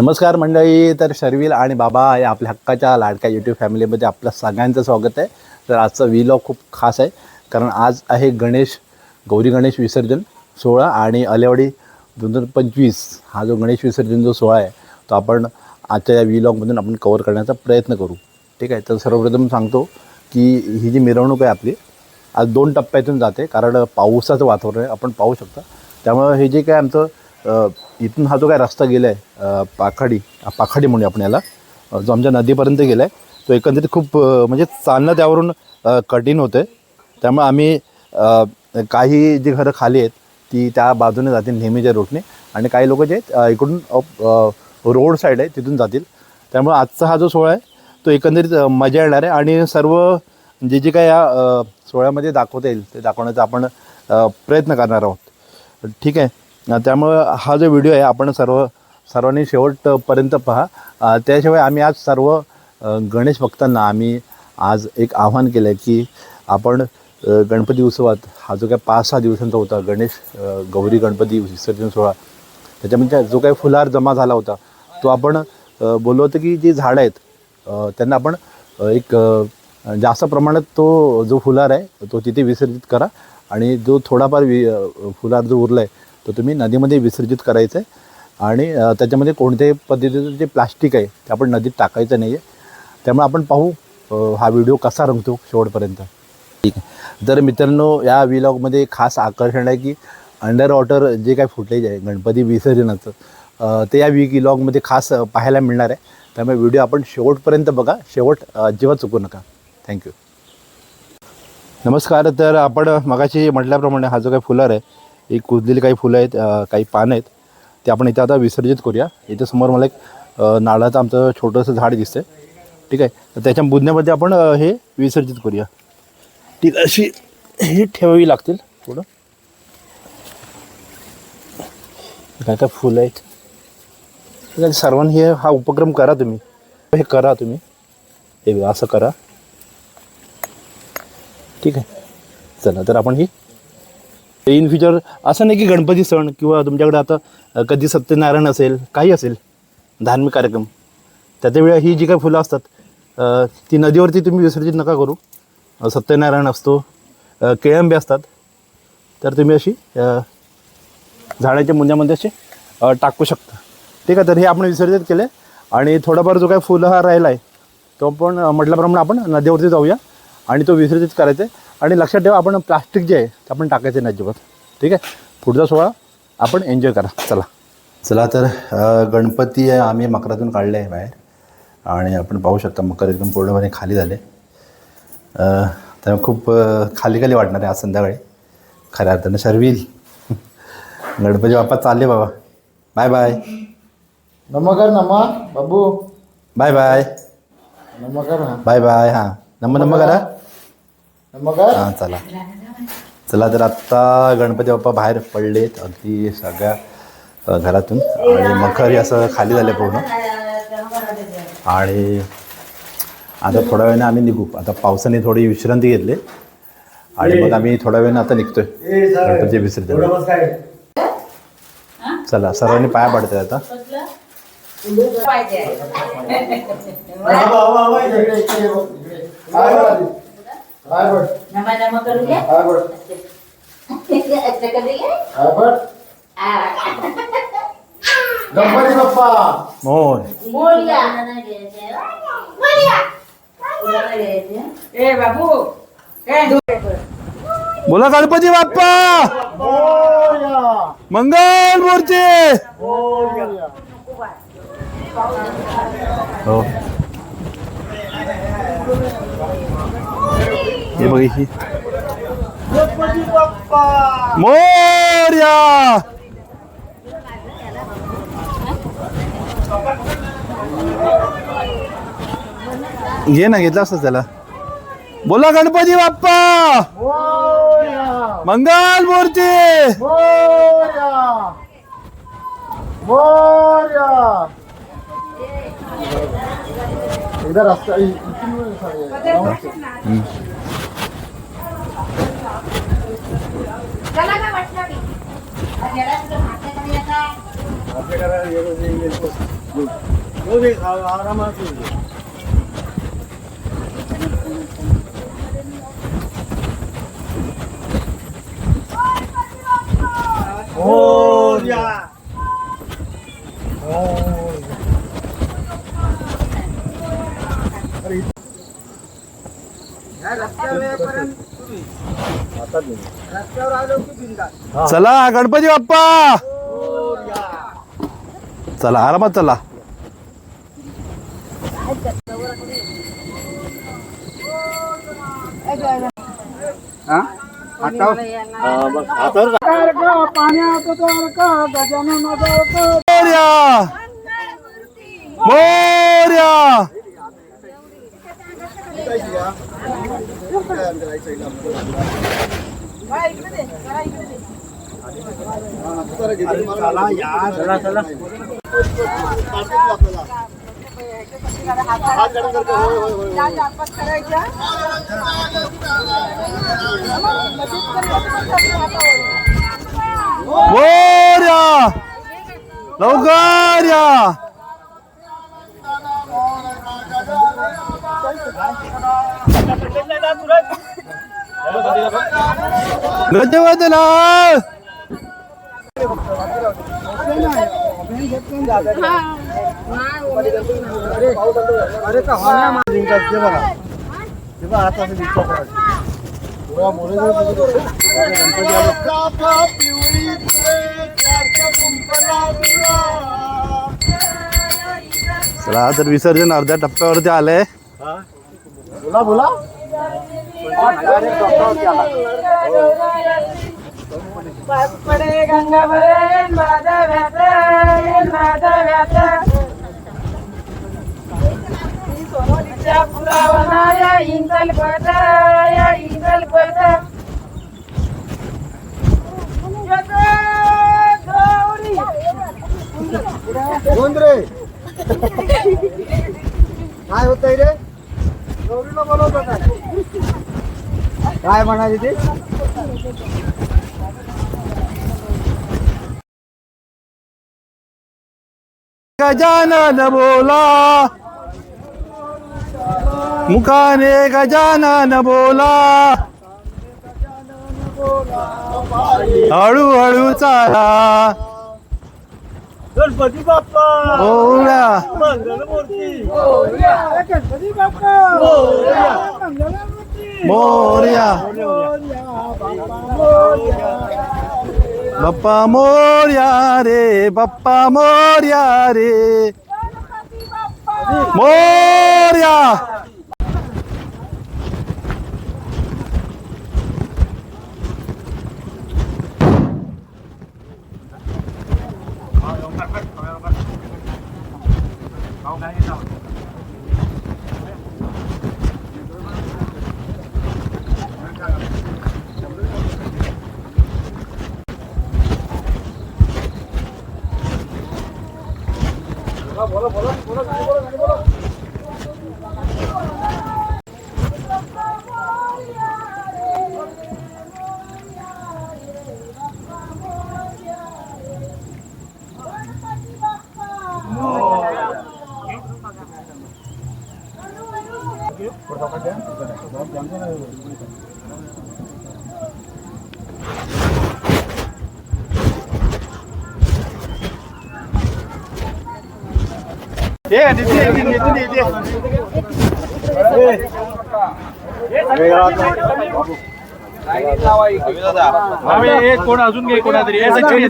नमस्कार मंडळी तर शर्विल आणि बाबा या आपल्या हक्काच्या लाडक्या यूट्यूब फॅमिलीमध्ये आपलं सगळ्यांचं स्वागत आहे. तर आजचा विलॉग खूप खास आहे. कारण आज आहे गणेश गौरी गणेश विसर्जन सोहळा आणि अलेवाडी दोन हजार पंचवीस हा जो गणेश विसर्जन जो सोहळा आहे तो आपण आजच्या या व्लॉगमधून आपण कवर करण्याचा प्रयत्न करू. ठीक आहे? तर सर्वप्रथम सांगतो की ही जी मिरवणूक आहे आपली आज दोन टप्प्यातून जाते. कारण पावसाचं वातावरण आहे आपण पाहू शकता. त्यामुळं हे जे काय आमचं इथून हा जो काय रस्ता गेला आहे पाखाडी पाखाडी म्हणूया आपण याला जो आमच्या नदीपर्यंत गेला आहे तो एकंदरीत खूप म्हणजे चालणं त्यावरून कठीण होतं त्यामुळे आम्ही काही जी घरं खाली आहेत ती त्या बाजूने जातील नेहमीच्या रोडने आणि काही लोक जे आहेत इकडून रोड साईड आहे तिथून जातील. त्यामुळे आजचा हा जो सोहळा आहे तो एकंदरीत मजा येणार आहे आणि सर्व जे जे काय या सोहळ्यामध्ये दाखवता येईल ते दाखवण्याचा आपण प्रयत्न करणार आहोत. ठीक आहे. त्यामुळं हा जो व्हिडिओ आहे आपण सर्व सर्वांनी शेवटपर्यंत पहा. त्याशिवाय आम्ही आज सर्व गणेश भक्तांना आम्ही आज एक आव्हान केलं आहे की आपण गणपती उत्सवात हा जो काय पाच सहा दिवसांचा होता गणेश गौरी गणपती विसर्जन सोहळा त्याच्यामध्ये जो काही फुलार जमा झाला होता तो आपण बोललो होतं की जी झाडं आहेत त्यांना आपण एक जास्त प्रमाणात तो जो फुलार आहे तो तिथे विसर्जित करा. आणि जो थोडाफार वि फुलार जो उरला आहे तो तुम्ही नदीमध्ये विसर्जित करायचं आहे आणि त्याच्यामध्ये कोणत्याही पद्धतीचं जे प्लास्टिक आहे ते आपण नदीत टाकायचं नाही आहे त्यामुळे आपण पाहू हा व्हिडिओ कसा रंगतो शेवटपर्यंत. ठीक आहे. तर मित्रांनो या विलॉगमध्ये खास आकर्षण आहे की अंडर वॉटर जे काय फुटेज आहे गणपती विसर्जनाचं ते या वी विलॉगमध्ये खास पाहायला मिळणार आहे. त्यामुळे व्हिडिओ आपण शेवटपर्यंत बघा. शेवट अजिबात चुकू नका. थँक्यू नमस्कार तर आपण मगाशी म्हटल्याप्रमाणे हा जो काही फुलार आहे एक कुजलेली काही फुलं आहेत काही पानं आहेत ते आपण इथे आता विसर्जित करूया. इथे समोर मला एक नाळाचं आमचं छोटंसं झाड दिसतंय. ठीक आहे? तर त्याच्या बुधण्यामध्ये आपण हे विसर्जित करूया. ठीक अशी ही ठेवावी लागतील थोडं काय काय फुलं आहेत? ठीक आहे सर्वांनी हे हा उपक्रम करा तुम्ही. हे करा तुम्ही. हे असं करा. ठीक आहे? चला तर आपण ही इन फ्युचर असं नाही की गणपती सण किंवा तुमच्याकडे आता कधी सत्यनारायण असेल काही असेल धार्मिक कार्यक्रम त्याच्या ही जी काही फुलं असतात ती नदीवरती तुम्ही विसर्जित नका करू. सत्यनारायण असतो केळंबे असतात तर तुम्ही अशी झाडाच्या मुंद्यामध्ये असे टाकू शकता. ठीक आहे तर हे आपण विसर्जित केले आणि थोडाफार जो काही फुलं हा राहिला आहे तो पण म्हटल्याप्रमाणे आपण नदीवरती जाऊया आणि तो विसर्जित करायचा आहे. आणि लक्षात ठेवा आपण प्लास्टिक जे आहे ते आपण टाकायचं नाही अजिबात. ठीक आहे? पुढचा सोहळा आपण एन्जॉय करा. चला. चला तर गणपती आम्ही मकरातून काढले आहे बाहेर. आणि आपण पाहू शकता मकर एकदम पूर्णपणे खाली झाले. अ, त्यामुळे खूप खाली खाली वाटणार आहे आज संध्याकाळी. खऱ्या अर्थानं शर्विल गणपती बाप्पा चालले बाबा. बाय बाय नमस्कार नमा बाबू. बाय बाय नमस्कार ना बाय बाय हां. नम्म नम्म करा. नमस्कार हां चला. चला तर आत्ता गणपती बाप्पा बाहेर पडलेत अगदी सगळ्या घरातून. आणि मखर असं खाली झाले पूर्ण. आणि आता थोड्या वेळाने आम्ही निघू. आता पावसाने थोडी विश्रांती घेतली. आणि मग आम्ही थोड्या वेळाने आता निघतोय. गणपती विसर्जन चला सर्वांनी पाया पडते आता. काय बघ नमा नमा करू द्या काय बघ असं करू द्या काय बघ गणपती बाप्पा मोहन मोरया मोरया ए बाबू ए बोला गणपती बाप्पा मोरया मंगल मूर्ती मोरया हो हे बघ ही गणपती बाप्पा मोर्या! घे ना घेतला असतं त्याला. बोला गणपती बाप्पा! मोरया! मंगल मूर्ती! मोरया! मोरया! एकदा रस्ता इ- इथून वर वाटलं मी? आ, गेला तुला मागच्या कधी आता? चला गणपती बाप्पा! चला आरामात चला. मोर्या! मोर्या! मोर्या लवकर या गजवदला अरे का होण्या मालिंगात ते बघा ते बघा आता असं. चला तर विसर्जन अर्ध्या टप्प्यावरती आलंय बोला बोला पडे गंगाभरे माझा व्यात माझा व्यात सोमोलीच्या पुरावना या इंगल पद या इंगल पद रे काय होतंय रे? गौरीला बोलवतो काय काय म्हणाली ते? गजानन बोला. मुखाने गजानन बोला. हळूहळू चाला. गणपती बाप्पा. ओळा मंगलमूर्ती. गणपती बाप्पा. मोर्या. बाप्पा मोर्या रे बाप्पा मोर्या रे मोर्या कोण अजून घे कोणातरी हे सचिन, हे हे सचिन.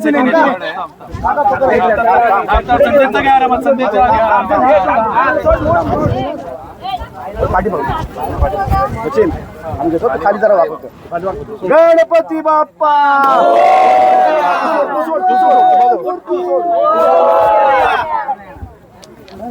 आता संदेशचं घ्या आरामात, संदेशचं घ्या आरामात. खाली जरा वापरतो गणपती बाप्पा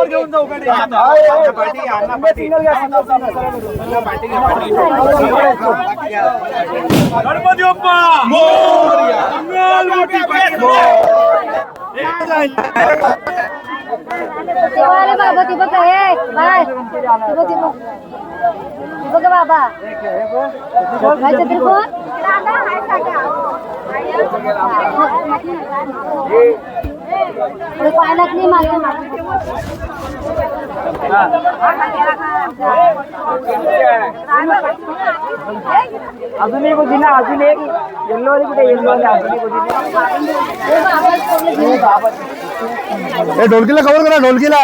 हे जाताना पण आठव अंगावर घेऊन जाऊ गाडी गणपती बाप्पा मंगलमूर्ती अरे बाबा ती बघ हे बाय ती बघ ती बघ ती बघ बाबा काय मागे। अजून एक अजून एक येल्लो वाली कुठे येल्लो अजून एक ढोलकीला कवर करा ढोलकीला।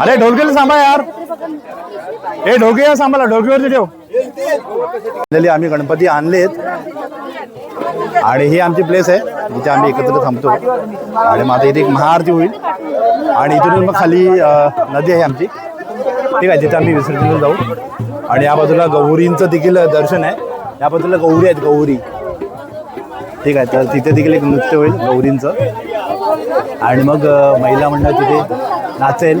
अरे ढोलकीला सांभाळ यार। ए ढोलकी सांभाळा ढोलकीवरती ठेव। आलेले आम्ही गणपती आणलेत. आणि ही आमची प्लेस आहे जिथे आम्ही एकत्र थांबतो. आणि मग आता इथे एक महाआरती होईल. आणि इथून मग खाली नदी आहे आमची. ठीक आहे तिथे आम्ही विसर्जन जाऊ. आणि या बाजूला गौरींचं देखील दर्शन आहे. या बाजूला गौरी आहेत गौरी. ठीक आहे तर तिथे देखील एक नृत्य होईल गौरींचं. आणि मग महिला मंडळ तिथे नाचेल.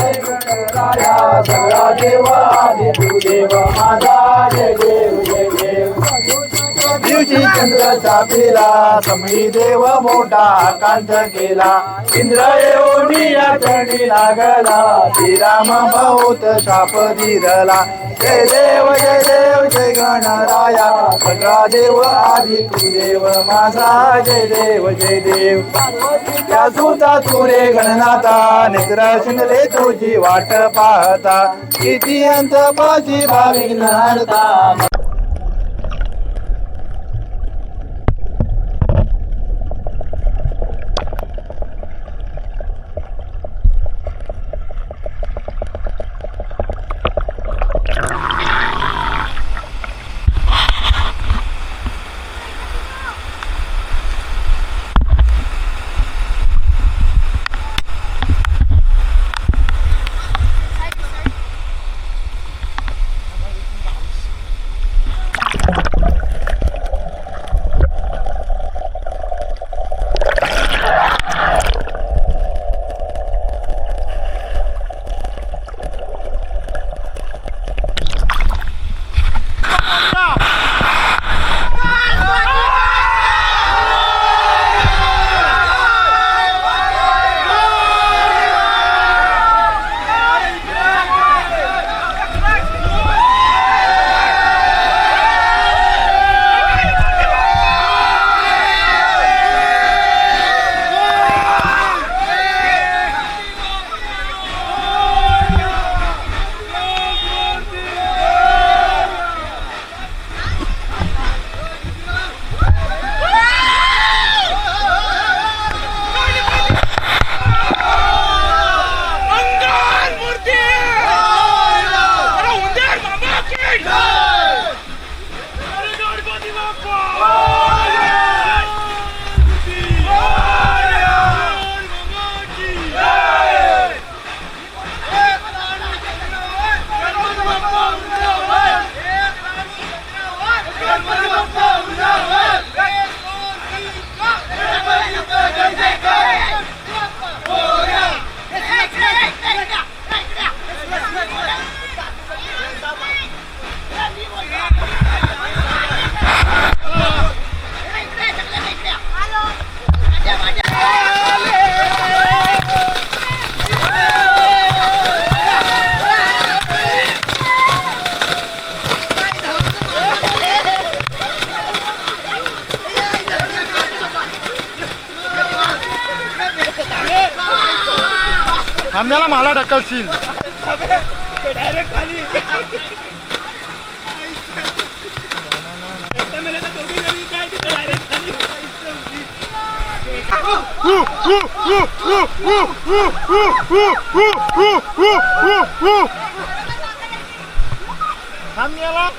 माझा ठेवले देवा कर ना देव नाव दिवशी चंद्र चापिला समयी देव मोठा कांत केला. इंद्र येऊनी या चरणी लागला श्रीराम बहुत शाप दिरला. जय देव जय देव जय गणराया सगळा देव आदि तू देव माझा जय देव जय देव. त्या सुता तुरे गणनाथा नेत्र शिंदले तुझी वाट पाहता. किती अंत पाची भाविक नारता थांब्याला मला ढकलशील. थांब्याला